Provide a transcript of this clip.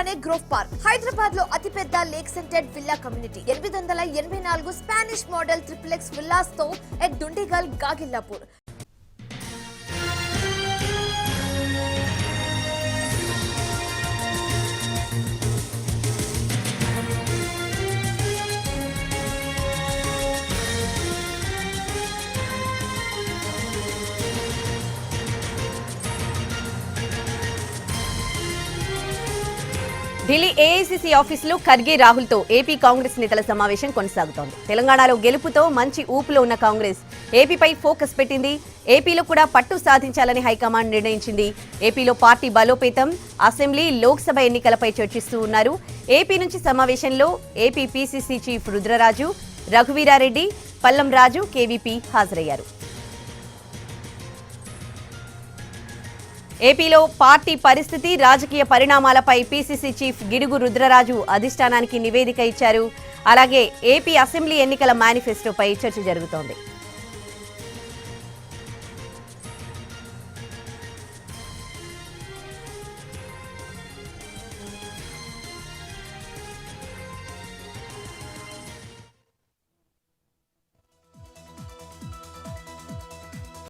పక్కనే grove park. హైదరాబాద్లో అతిపెద్ద లేక్ సెంటెడ్ విల్లా కమ్యూనిటీ. ఎనిమిది వందల ఎనభై నాలుగు స్పానిష్ మోడల్ ట్రిప్లెక్స్ విల్లాస్తో ఎట్ దుండిగల్ గాగిల్లాపూర్. ఢిల్లీ ఏఐసీసీ ఆఫీసులో ఖర్గే రాహుల్తో ఏపీ కాంగ్రెస్ నేతల సమావేశం కొనసాగుతోంది. తెలంగాణలో గెలుపుతో మంచి ఊపులో ఉన్న కాంగ్రెస్ ఏపీపై ఫోకస్ పెట్టింది. ఏపీలో కూడా పట్టు సాధించాలని హైకమాండ్ నిర్ణయించింది. ఏపీలో పార్టీ బలోపేతం అసెంబ్లీ లోక్సభ ఎన్నికలపై చర్చిస్తూ ఉన్నారు. ఏపీ నుంచి సమావేశంలో AP PCC chief Rudraraju Raghuveerareddy Pallam Raju KVP హాజరయ్యారు. ఏపీలో పార్టీ పరిస్థితి రాజకీయ పరిణామాలపై పీసీసీ చీఫ్ గిడుగు రుద్రరాజు అధిష్టానానికి నివేదిక ఇచ్చారు. అలాగే ఏపీ అసెంబ్లీ ఎన్నికల మేనిఫెస్టోపై చర్చ జరుగుతోంది.